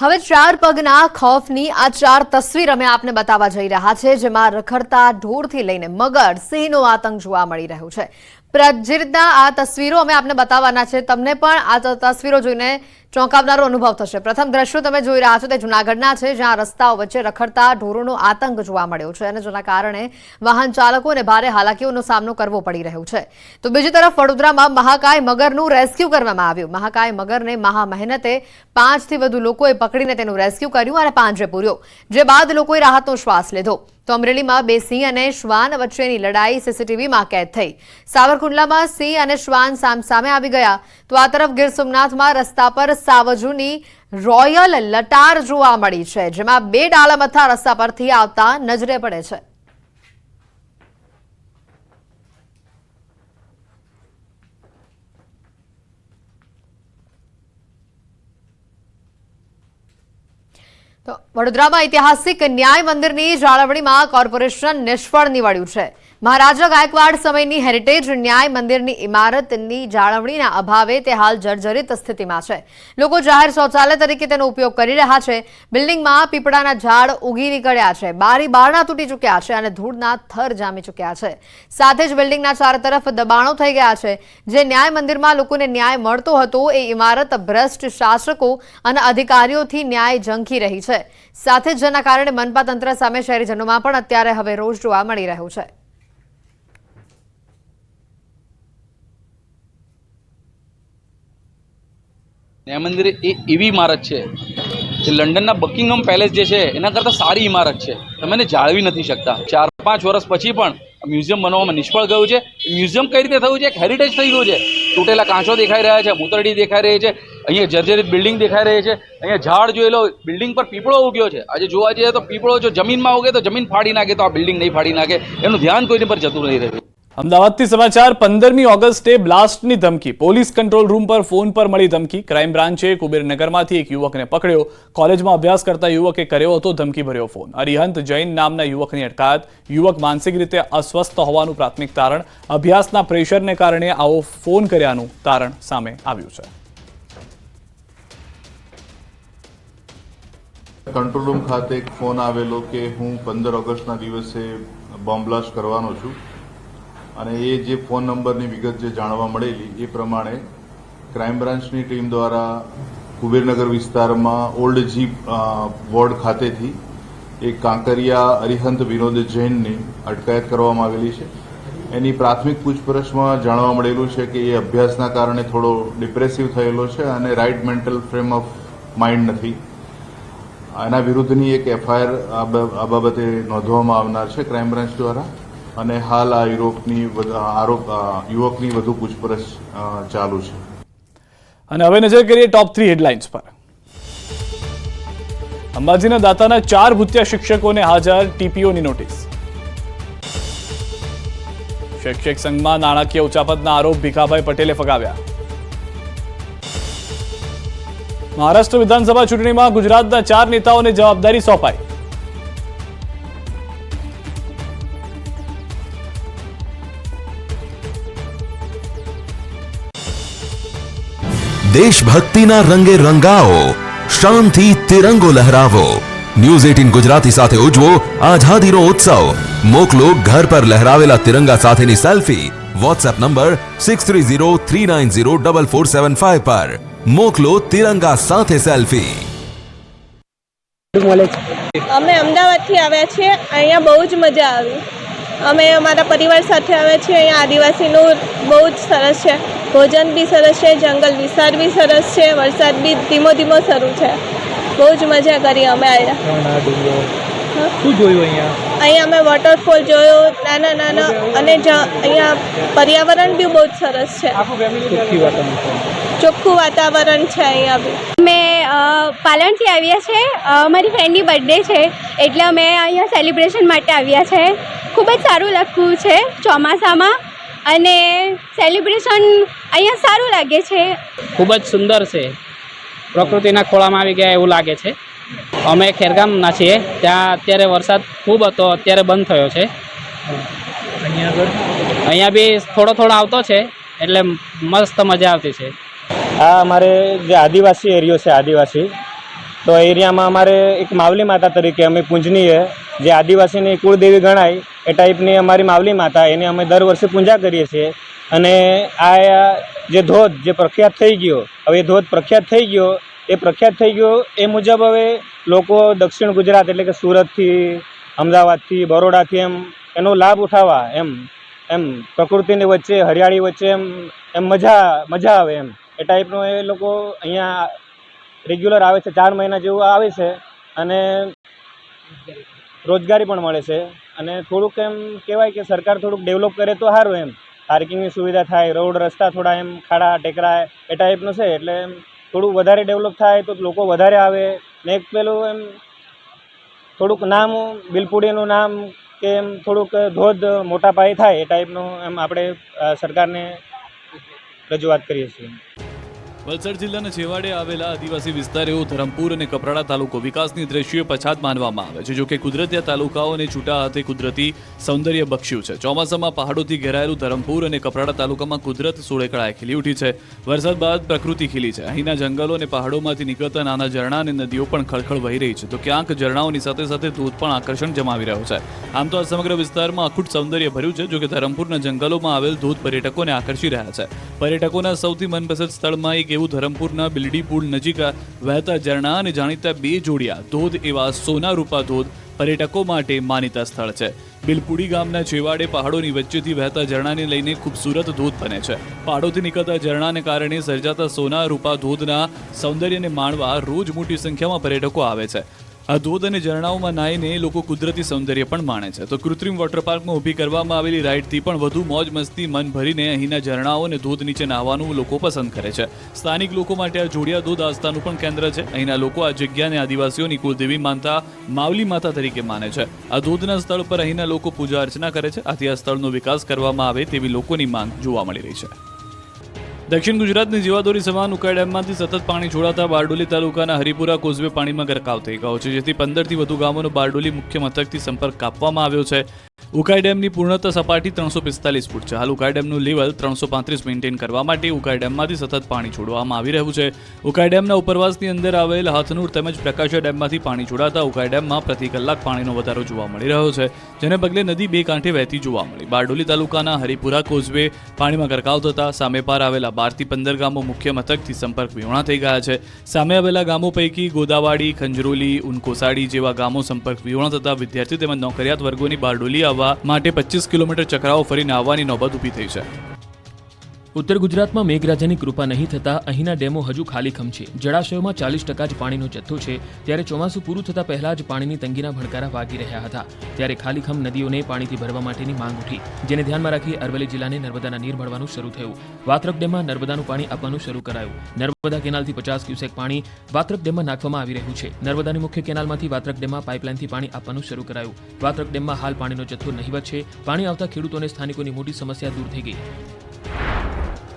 હવે ચાર પગના ખોફની આ ચાર તસવીર અમે આપને બતાવવા જઈ રહ્યા છે, જેમાં રખડતા ઢોરથી લઈને મગર સિંહનો આતંક જોવા મળી રહ્યો છે. પ્ર- આ તસવીરો અમે આપને બતાવવાના છે. તમને પણ આ તસવીરો જોઈને ચોંકાવનારો અનુભવ થશે. પ્રથમ દ્રશ્યો તમે જોઈ રહ્યા છો, તે જૂનાગઢના છે, જ્યાં રસ્તાઓ વચ્ચે રખડતા ઢોરોનો આતંક જોવા મળ્યો છે અને જેના કારણે વાહન ચાલકોને ભારે હાલાકીઓનો સામનો કરવો પડી રહ્યો છે. તો બીજી તરફ વડોદરામાં મહાકાય મગરનું રેસ્ક્યુ કરવામાં આવ્યું. મહાકાય મગરને મહા મહેનતે પાંચથી વધુ લોકોએ પકડીને તેનું રેસ્ક્યુ કર્યું અને પાંજરે પૂર્યો, જે બાદ લોકોએ રાહતનો શ્વાસ લીધો. તો અમરેલીમાં બે સિંહ અને શ્વાન વચ્ચેની લડાઈ સીસીટીવીમાં કેદ થઈ. સાવરકુંડલામાં સિંહ અને શ્વાન સામસામે આવી ગયા. તો આ તરફ ગીર સોમનાથમાં રસ્તા પર સાવજુની રોયલ લટાર જોવા મળી છે, જેમાં બે ડાલામથા રસ્તા પરથી આવતા નજરે પડે છે. વડોદરામાં ઐતિહાસિક ન્યાય મંદિરની જાળવણીમાં કોર્પોરેશન નિષ્ફળ નીવડ્યું છે. મહારાજા ગાયકવાડ સમયની હેરિટેજ ન્યાય મંદિરની ઇમારતની જાળવણીના અભાવે તે હાલ જર્જરિત સ્થિતિમાં છે. લોકો જાહેર શૌચાલય તરીકે તેનો ઉપયોગ કરી રહ્યા છે. બિલ્ડિંગમાં પીપળાના ઝાડ ઉગી નીકળ્યા છે. બારી બારણા તૂટી ચૂક્યા છે અને ધૂળના થર જામી ચૂક્યા છે. સાથે જ બિલ્ડિંગના ચાર તરફ દબાણો થઈ ગયા છે. જે ન્યાય મંદિરમાં લોકોને ન્યાય મળતો હતો એ ઇમારત ભ્રષ્ટ શાસકો અને અધિકારીઓથી ન્યાય ઝંખી રહી છે. સાથે જ જેના કારણે મનપા તંત્ર સામે શહેરીજનોમાં પણ અત્યારે હવે રોષ જોવા મળી રહ્યો છે. ન્યાય મંદિર એ એવી ઇમારત છે જે લંડનના બકિંગમ પેલેસ જે છે, એના કરતાં સારી ઇમારત છે. તમે એને જાળવી નથી શકતા. ચાર, પાંચ વર્ષ પછી પણ મ્યુઝિયમ બનાવવામાં નિષ્ફળ ગયું છે. મ્યુઝિયમ કઈ રીતે થયું છે? એક હેરિટેજ થઈ ગયું છે. તૂટેલા કાંચો દેખાઈ રહ્યા છે મૂતરડી દેખાઈ રહી છે, અહીંયા જર્જરિત બિલ્ડિંગ દેખાઈ રહી છે, અહીંયા ઝાડ જોઈ લો, બિલ્ડિંગ પર પીપળો ઉગ્યો છે. આજે જોવા જઈએ તો પીપળો જો જમીનમાં ઉગે તો જમીન ફાડી નાખે, તો આ બિલ્ડિંગ નહીં ફાડી નાખે. એનું ધ્યાન કોઈની પર જતું નહીં રહ્યું અમદાવાદથી સમાચાર, પંદરમી ઓગસ્ટે બ્લાસ્ટની ધમકી. પોલીસ કંટ્રોલ રૂમ પર ફોન પર મળી ધમકી. ક્રાઇમ બ્રાન્ચે કુબેરનગરમાંથી એક યુવકને પકડ્યો. કોલેજમાં અભ્યાસ કરતા યુવકે કર્યો હતો ધમકીભર્યો ફોન. અરિહંત જૈન નામના યુવકની અટકાયત. યુવક માનસિક રીતે અસ્વસ્થ હોવાનું પ્રાથમિક તારણ. અભ્યાસના પ્રેશરને કારણે આવો ફોન કર્યાનું તારણ સામે આવ્યું છે. કંટ્રોલ રૂમ ખાતે એક ફોન આવેલો કે હું પંદર ઓગસ્ટના દિવસે બોમ્બ બ્લાસ્ટ કરવાનો છું. અને એ જે ફોન નંબરની વિગત જે જાણવા મળેલી, એ પ્રમાણે ક્રાઇમ બ્રાન્ચની ટીમ દ્વારા કુબેરનગર વિસ્તારમાં ઓલ્ડ જીપ વોર્ડ ખાતેથી એક કાંકરિયા અરિહંત વિનોદ જૈનની અટકાયત કરવામાં આવેલી છે. એની પ્રાથમિક પૂછપરછમાં જાણવા મળેલું છે કે એ અભ્યાસના કારણે થોડો ડિપ્રેસિવ થયેલો છે અને right mental frame of mind નથી. એના વિરુદ્ધની એક એફઆઈઆર આ બાબતે નોંધવામાં આવનાર છે ક્રાઇમ બ્રાન્ચ દ્વારા. અને હાલ આ યુરોપની આરોપ યુવકની વધુ પૂછપરછ ચાલુ છે. અને હવે નજર કરીએ ટોપ થ્રી હેડલાઇન્સ પર. અંબાજીના દાતાના ચાર ભૂત્યા શિક્ષકોને હાજર ટીપીઓની નોટિસ. શિક્ષક સંઘમાં નાણાકીય ઉચાપતના આરોપ ભીખાભાઈ પટેલે ફગાવ્યા. મહારાષ્ટ્ર વિધાનસભા ચૂંટણીમાં ગુજરાતના ચાર નેતાઓને જવાબદારી સોંપાઈ. દેશભક્તિના રંગે રંગાવો શાનથી તિરંગો લહેરાવો. ન્યૂઝ એટીન ગુજરાતી સાથે ઉજવો, આઝાદીનો ઉત્સવ. મોકલો ઘર પર લહેરાવેલા તિરંગા સાથેની selfie. WhatsApp number six three zero three nine zero double four seven five પર. મોકલો તિરંગા સાથે સેલ્ફી. અમે અમદાવાદથી આવ્યા છીએ, અહીંયા બહુ જ મજા આવી. અમે અમારા પરિવાર સાથે આવ્યા છીએ, અહીંયા આદિવાસીનું બહુ જ સરસ છે. ભોજન બી સરસ છે જંગલ વિસ્તાર બી સરસ છે વરસાદ બી ધીમો ધીમો શરૂ છે. બહુ જ મજા કરી અમે આવ્યા શું જોયું અહીંયા? અહીંયા અમે વોટરફોલ જોયો નાના નાના અને જ- અહીંયા પર્યાવરણ બી બહુ જ સરસ છે. ચોખ્ખી વાતાવરણ છે. અહીંયા બી. અમે અ, પાલણથી આવ્યા છે. મારી ફ્રેન્ડની બર્થડે છે એટલે અમે અહીંયા સેલિબ્રેશન માટે આવ્યા છે. ખૂબ જ સારું લખવું છે ચોમાસામાં. અને સેલિબ્રેશન અહીંયા સારું લાગે છે. ખૂબ જ સુંદર છે. પ્રકૃતિના ખોળામાં આવી ગયા એવું લાગે છે. અમે ખેરગામના છીએ. ત્યાં અત્યારે વરસાદ ખૂબ હતો. અત્યારે બંધ થયો છે. અહીંયા બી થોડો થોડો આવતો છે. એટલે મસ્ત મજા આવતી છે. આ અમારે જે આદિવાસી એરિયો છે આદિવાસી. તો એરિયામાં અમારે એક માવલી માતા તરીકે અમે પૂજનીએ જે આદિવાસીની કુળદેવી ગણાય, એ ટાઈપની અમારી માવલી માતા, એની અમે દર વર્ષે પૂજા કરીએ છીએ. અને આ જે ધોધ જે પ્રખ્યાત થઈ ગયો, હવે એ ધોધ પ્રખ્યાત થઈ ગયો, એ પ્રખ્યાત થઈ ગયો એ મુજબ હવે લોકો દક્ષિણ ગુજરાત એટલે કે સુરતથી, અમદાવાદથી, બરોડાથી એમ એનો લાભ ઉઠાવવા, એમ એમ, પ્રકૃતિની વચ્ચે, હરિયાળી વચ્ચે એમ એમ મજા મજા આવે એમ. એ ટાઈપનું એ લોકો અહીંયા રેગ્યુલર આવે છે, ચાર મહિના જેવું આવે છે. અને રોજગારી પણ મળે છે. અને થોડુંક એમ કહેવાય કે સરકાર થોડુંક ડેવલપ કરે તો સારું એમ. પાર્કિંગની સુવિધા થાય રોડ રસ્તા થોડા એમ ખાડા, ટેકરા એ ટાઈપનું છે એટલે એમ થોડું વધારે ડેવલપ થાય તો લોકો વધારે આવે. ને એક પેલું એમ થોડુંક નામ બિલપુડીનું નામ કે એમ થોડુંક ધોધ મોટા પાયે થાય એ ટાઈપનું એમ આપણે સરકારને રજૂઆત કરીએ છીએ. વલસાડ જિલ્લાના છેવાડે આવેલા આદિવાસી વિસ્તાર એવો ધરમપુર અને કપરાડા તાલુકો વિકાસની દ્રષ્ટિએ પછાત માનવામાં આવે છે. જોકે કુદરતી તાલુકાઓને છૂટા હાથે કુદરતી સૌંદર્ય બક્ષ્યું છે. ચોમાસામાં પહાડોથી ઘેરાયેલું ધરમપુર અને કપરાડા તાલુકામાં કુદરત સોળેકળાએ ખીલી ઉઠી છે. વરસાદ બાદ પ્રકૃતિ ખીલી છે. અહીંના જંગલો અને પહાડોમાંથી નીકળતા નાના ઝરણા અને નદીઓ પણ ખળખળ વહી રહી છે. તો ક્યાંક ઝરણાઓની સાથે સાથે ધોધ પણ આકર્ષણ જમાવી રહ્યો છે. આમ તો આ સમગ્ર વિસ્તારમાં અખૂટ સૌંદર્ય ભર્યું છે જોકે ધરમપુરના જંગલોમાં આવેલ ધોધ પર્યટકોને આકર્ષી રહ્યા છે. પર્યટકોના સૌથી મનપસંદ સ્થળમાં એક એવું ધરમપુરના બિલડી પુલ નજીક વહેતા ઝરણા અને જાણીતા બે જોડિયા, ધોધ એવા સોના રૂપા ધોધ પર્યટકો માટે માનીતા સ્થળ છે. બિલપુડી ગામના છેવાડે પહાડોની વચ્ચેથી વહેતા ઝરણાને લઈને ખૂબસૂરત ધોધ બને છે. પહાડોથી નીકળતા ઝરણાને કારણે સર્જાતા સોના રૂપા ધોધના સૌંદર્યને માણવા રોજ મોટી સંખ્યામાં પર્યટકો આવે છે. આ ધોધ અને ઝરણાઓમાં નાહીને લોકો કુદરતી સૌંદર્ય પણ માણે છે. તો કૃત્રિમ વોટર પાર્કમાં ઊભી કરવામાં આવેલી રાઇડથી પણ વધુ મોજ મસ્તી, મન ભરીને અહીંના ઝરણાઓ અને ધોધ નીચે નાહવાનું લોકો પસંદ કરે છે. સ્થાનિક લોકો માટે આ જોડિયા ધોધ આસ્થાનું પણ કેન્દ્ર છે. અહીંના લોકો આ જગ્યાને આદિવાસીઓની કુલદેવી માનતા માવલી માતા તરીકે માને છે. આ ધોધના સ્થળ પર અહીંના લોકો પૂજા અર્ચના કરે છે. આથી આ સ્થળનો વિકાસ કરવામાં આવે તેવી લોકોની માંગ જોવા મળી રહી છે. દક્ષિણ ગુજરાતની જીવાદોરી સમાન ઉકાઈ ડેમમાંથી સતત પાણી છોડાતા બારડોલી તાલુકાના હરિપુરા, કોઝવે પાણીમાં ગરકાવ થઈ ગયો છે, જેથી પંદરથી વધુ ગામોનો બારડોલી મુખ્ય મથકથી સંપર્ક કાપવામાં આવ્યો છે. ઉકાઈ ડેમની પૂર્ણતઃ સપાટી ત્રણસો પિસ્તાલીસ ફૂટ છે. હાલ ઉકાઈ ડેમનું લેવલ ત્રણસો પાંત્રીસ મેન્ટેન કરવા માટે ઉકાઈ ડેમમાંથી સતત પાણી છોડવામાં આવી રહ્યું છે. ઉકાઈ ડેમના ઉપરવાસની અંદર આવેલ હાથનુર તેમજ પ્રકાશા ડેમમાંથી પાણી છોડાતા ઉકાઈ ડેમમાં પ્રતિ કલાક પાણીનો વધારો જોવા મળી રહ્યો છે, જેને પગલે નદી બે કાંઠે વહેતી જોવા મળી. બારડોલી તાલુકાના હરિપુરા કોઝવે પાણીમાં ગરકાવ થતા સામે પાર આવેલા બારથી પંદર ગામો મુખ્ય મથકથી સંપર્ક વિહોણા થઈ ગયા છે. સામે આવેલા ગામો પૈકી ગોદાવાડી, ખંજરોલી, ઉનકોસાડી જેવા ગામો સંપર્ક વિહોણા થતા વિદ્યાર્થી તેમજ નોકરિયાત વર્ગોની બારડોલી આવવા માટે પચીસ કિલોમીટર ચક્રાઓ ફરીને આવવાની નોબત ઊભી થઈ છે. ઉત્તર ગુજરાતમાં મેઘરાજાની કૃપા નહીં થતા અહીંના ડેમો હજુ ખાલીખમ છે. જળાશયોમાં ચાલીસ ટકા જ પાણીનો જથ્થો છે. ત્યારે ચોમાસું પૂરું થતા પહેલા જ પાણીની તંગીના ભણકારા વાગી રહ્યા હતા. ત્યારે ખાલીખમ નદીઓને પાણીથી ભરવા માટેની માંગ ઉઠી. જેને ધ્યાનમાં રાખી અરવલ્લી જિલ્લાને નર્મદાના નીર મળવાનું શરૂ થયું. વાત્રક ડેમમાં નર્મદાનું પાણી આપવાનું શરૂ કરાયું. નર્મદા કેનાલથી પચાસ ક્યુસેક પાણી વાત્રક ડેમમાં નાખવામાં આવી રહ્યું છે. નર્મદાની મુખ્ય કેનાલમાંથી વાત્રક ડેમમાં પાઇપલાઇનથી પાણી આપવાનું શરૂ કરાયું. વાત્રક ડેમમાં હાલ પાણીનો જથ્થો નહીવત છે. પાણી આવતા ખેડૂતોને સ્થાનિકોની મોટી સમસ્યા દૂર થઈ ગઈ.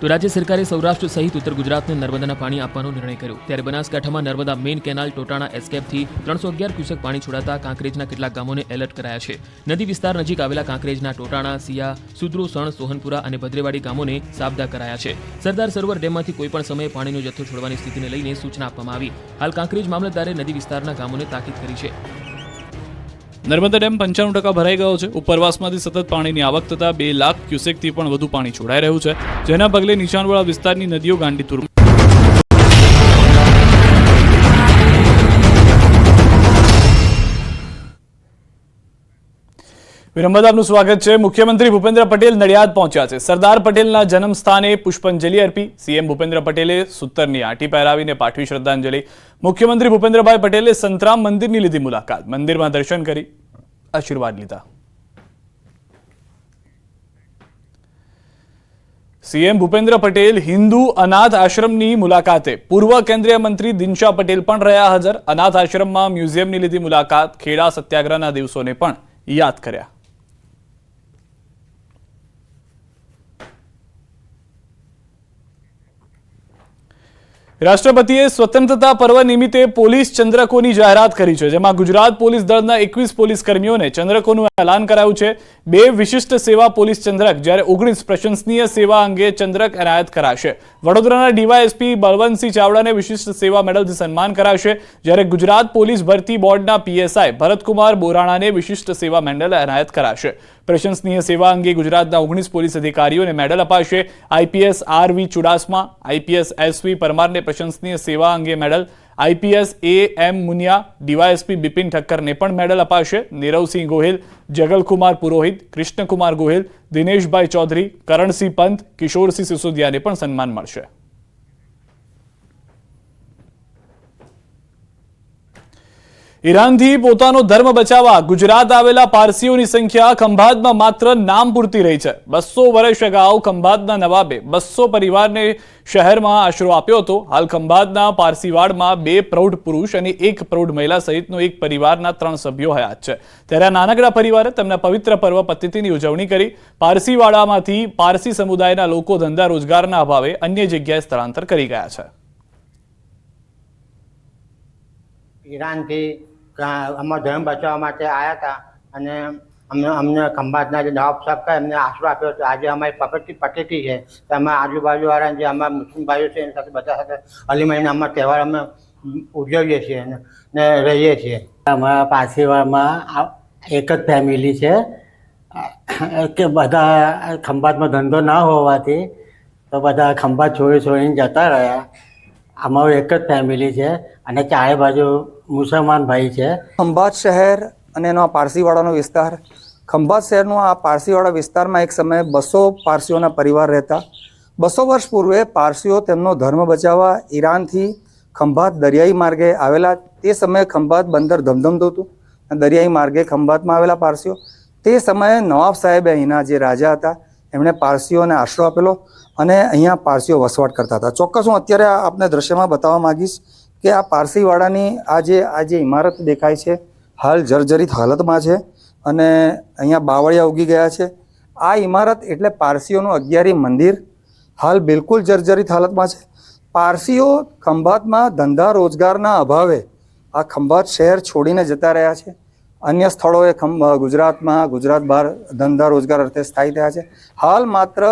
તો રાજ્ય સરકારે સૌરાષ્ટ્ર સહિત ઉત્તર ગુજરાતને નર્મદાના પાણી આપવાનો નિર્ણય કર્યો. ત્યારે બનાસકાંઠામાં નર્મદા મેઇન કેનાલ, ટોટાણા એસ્કેપથી ત્રણસો અગિયાર ક્યુસેક પાણી છોડાતા કાંકરેજના કેટલાક ગામોને એલર્ટ કરાયા છે. નદી વિસ્તાર નજીક આવેલા કાંકરેજના ટોટાણા, સિયા સુદ્રુ સણ, સોહનપુરા અને ભદ્રેવાડી ગામોને સાબદા કરાયા છે. સરદાર સરોવર ડેમમાંથી કોઈપણ સમયે પાણીનો જથ્થો છોડવાની સ્થિતિને લઈને સૂચના આપવામાં આવી. હાલ કાંકરેજ મામલતદારે નદી વિસ્તારના ગામોને તાકીદ કરી છે. નર્મદા ડેમ પંચાણું ટકા ભરાઈ ગયો છે. ઉપરવાસમાંથી સતત પાણીની આવક થતા બે લાખ ક્યુસેકથી પણ વધુ પાણી છોડાઈ રહ્યું છે. જેના પગલે નીચાણવાળા વિસ્તારની નદીઓ ગાંડીતુર વિરમદ આપનું સ્વાગત છે. મુખ્યમંત્રી ભૂપેન્દ્ર પટેલ નડિયાદ પહોંચ્યા છે. સરદાર પટેલના જન્મ સ્થાને પુષ્પાંજલિ અર્પી. સીએમ ભૂપેન્દ્ર પટેલે સૂતરની આંટી પહેરાવીને પાઠવી શ્રદ્ધાંજલિ. મુખ્યમંત્રી ભૂપેન્દ્રભાઈ પટેલે સંતરામ મંદિરની લીધી મુલાકાત. મંદિરમાં દર્શન કરી આશીર્વાદ લીધા. સીએમ ભૂપેન્દ્ર પટેલ હિન્દુ અનાથ આશ્રમની મુલાકાતે. પૂર્વ કેન્દ્રીય મંત્રી દિનશા પટેલ પણ રહ્યા હાજર. અનાથ આશ્રમમાં મ્યુઝિયમની લીધી મુલાકાત. ખેડા સત્યાગ્રહના દિવસોને પણ યાદ કર્યા. રાષ્ટ્રપતિએ સ્વતંત્રતા પર્વ નિમિત્તે પોલીસ ચંદ્રકોની જાહેરાત કરી છે, જેમાં ગુજરાત પોલીસ દળના એકવીસ પોલીસ કર્મીઓને ચંદ્રકોનું એલાન કરાયું છે. બે વિશિષ્ટ સેવા પોલીસ ચંદ્રક, જ્યારે ઓગણીસ પ્રશંસનીય સેવા અંગે ચંદ્રક એનાયત કરાશે. વડોદરાના ડીવાયએસપી બળવંતસિંહ ચાવડાને વિશિષ્ટ સેવા મેડલથી સન્માન કરાશે, જ્યારે ગુજરાત પોલીસ ભરતી બોર્ડના પીએસઆઈ ભરતકુમાર બોરાણાને વિશિષ્ટ સેવા મેડલ એનાયત કરાશે. પ્રશંસનીય સેવા અંગે ગુજરાતના ઓગણીસ પોલીસ અધિકારીઓને મેડલ અપાશે. IPS R V Chudasama, IPS S V પરમારને પ્રશંસનીય સેવા અંગે medal, IPS A M Muniya, DYSP Bipin ઠક્કરને પણ મેડલ અપાશે. નીરવસિંહ ગોહિલ, જગલકુમાર પુરોહિત, કૃષ્ણકુમાર ગોહિલ, દિનેશભાઈ ચૌધરી, કરણસિંહ પંત, કિશોરસિંહ સિસોદિયાને પણ સન્માન મળશે. ઈરાનથી પોતાનો ધર્મ બચાવવા ગુજરાત આવેલા પારસીઓની સંખ્યા ખંભાતમાં માત્ર નામ પૂરતી રહી છે. બસો વર્ષ અગાઉ ખંભાતના નવાબે બસો પરિવારને શહેરમાં આશરો આપ્યો હતો. હાલ ખંભાતના પારસીવાડમાં બે પ્રૌઢ પુરુષ અને એક પ્રૌઢ મહિલા સહિતનો એક પરિવારના ત્રણ સભ્યો હયાત છે. ત્યારે નાનકડા પરિવારે તેમના પવિત્ર પર્વ પતિથિની ઉજવણી કરી. પારસીવાડામાંથી પારસી સમુદાયના લોકો ધંધા રોજગારના અભાવે અન્ય જગ્યાએ સ્થળાંતર કરી ગયા છે. ઈરાનથી અમારો ધર્મ બચાવવા માટે આવ્યા હતા અને અમને અમને ખંભાતના જે નવાબ સાહેબ એમને આશરો આપ્યો હતો આજે અમારી પપેટી પટેટી છે. તો અમે આજુબાજુવાળા જે અમારા મુસ્લિમ ભાઈઓ છે, એની સાથે બધા સાથે અલી મહિના અમારા તહેવાર અમે ઉજવીએ છીએ ને રહીએ છીએ. અમારા પાસેવામાં એક જ ફેમિલી છે. કે બધા ખંભાતમાં ધંધો ના હોવાથી તો બધા ખંભાત છોડી છોડીને જતા રહ્યા. અમારું એક જ ફેમિલી છે અને ચારે બાજુ મુસલમાન ભાઈ છે. ખંભાત શહેર અને એનો આ પારસીવાડાનો વિસ્તાર. ખંભાત શહેરનો આ પારસીવાડા વિસ્તારમાં એક સમયે બસો પારસીઓના પરિવાર રહેતા. બસો વર્ષ પૂર્વે પારસીઓ તેમનો ધર્મ બચાવવા ઈરાનથી ખંભાત દરિયાઈ માર્ગે આવેલા. તે સમયે ખંભાત બંદર ધમધમતું હતું. દરિયાઈ માર્ગે ખંભાતમાં આવેલા પારસીઓ. તે સમયે નવાબ સાહેબે અહીંના જે રાજા હતા, એમણે પારસીઓને આશરો આપેલો. અને અહીંયા પારસીઓ વસવાટ કરતા હતા. ચોક્કસ હું અત્યારે આપને દ્રશ્યમાં બતાવવા માગીશ કે આ પારસીવાડાની આ જે આ જે ઇમારત દેખાય છે, હાલ જર્જરિત હાલતમાં છે અને અહીંયા બાવળિયા ઉગી ગયા છે. આ ઇમારત એટલે પારસીઓનું અગિયારી મંદિર, હાલ બિલકુલ જર્જરિત હાલતમાં છે. પારસીઓ ખંભાતમાં ધંધા રોજગારના અભાવે આ ખંભાત શહેર છોડીને જતા રહ્યા છે. અન્ય સ્થળોએ ખંભ, ગુજરાતમાં ગુજરાત બહાર ધંધા રોજગાર અર્થે સ્થાયી થયા છે. હાલ માત્ર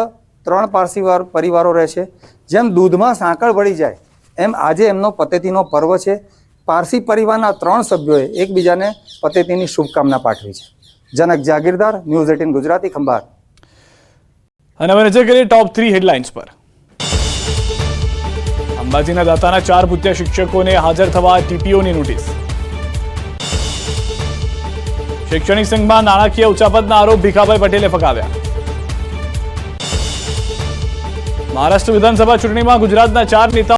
ત્રણ પારસી પરિવારો રહે છે જેમ દૂધમાં સાંકળ વળી જાય, એમ આજે એમનો પતેતીનો પર્વ છે. પારસી પરિવારના ત્રણ સભ્યોએ એકબીજાને પતેતીની શુભકામના પાઠવી છે. જનક જાગીરદાર, ન્યૂઝ એટીન ગુજરાતી ખંભાત અને હવે નજર કરીએ ટોપ થ્રી હેડલાઇન્સ પર. અંબાજીના દાતાના ચાર પૂત્ય શિક્ષકોને હાજર થવા ટીપીઓની નોટિસ. શૈક્ષણિક સંઘમાં નાણાકીય ઉચાપતના આરોપ ભીખાભાઈ પટેલે ફગાવ્યા. મહારાષ્ટ્ર વિધાનસભા ચૂંટણીમાં ગુજરાતના ચાર નેતાઓ